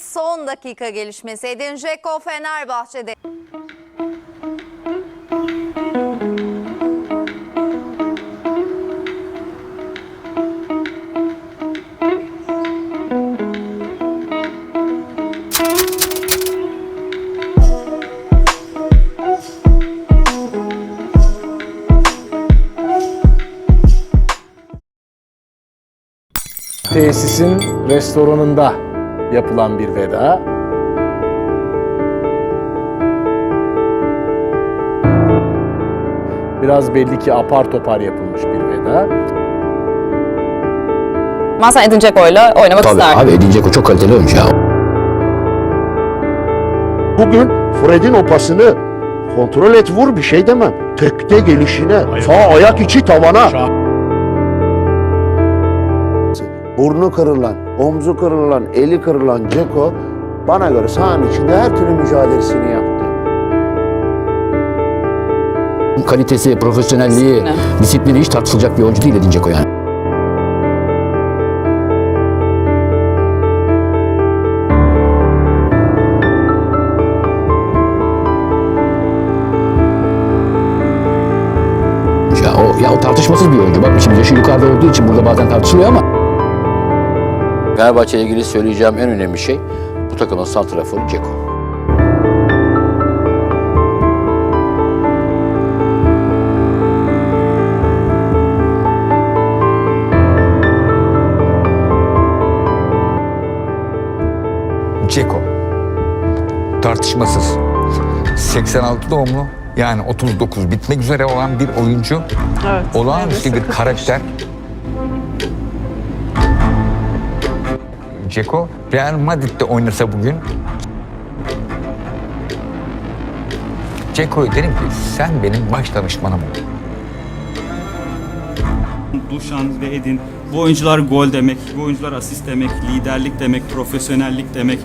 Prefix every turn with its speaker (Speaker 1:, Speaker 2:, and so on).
Speaker 1: Son dakika gelişmesi Edin Dzeko Fenerbahçe'de.
Speaker 2: Tesisin restoranında yapılan bir veda. Biraz belli ki apar topar yapılmış bir veda.
Speaker 3: Ben sen Edin Dzeko'yla oynamak
Speaker 4: Tabii
Speaker 3: isterdim.
Speaker 4: abi Edin Dzeko çok kaliteli oyuncu ya.
Speaker 5: Bugün Fred'in o pasını kontrol et vur bir şey demem. Tekte gelişine, sağ ayak içi tavana. Burnu kırılan, omzu kırılan, eli kırılan Ceko bana göre sahanın içinde her türlü mücadelesini yaptı.
Speaker 4: Kalitesi, profesyonelliği,
Speaker 3: Disiplini.
Speaker 4: disiplini hiç tartışılacak bir oyuncu değil Edin Dzeko yani. Ya o, ya o tartışmasız bir oyuncu. Bak şimdi yaşı yukarıda olduğu için burada bazen tartışılıyor ama. Fenerbahçe ile ilgili söyleyeceğim en önemli şey bu takımın santraforu Dzeko.
Speaker 6: Ceko. Tartışmasız. 86 doğumlu. Yani 39 bitmek üzere olan bir oyuncu. Olağanüstü bir karakter. Ceko Real Madrid'de oynasa bugün Ceko'ya derim ki sen benim baş danışmanım ol.
Speaker 7: Duşan ve Edin bu oyuncular gol demek, bu oyuncular asist demek, liderlik demek, profesyonellik demek.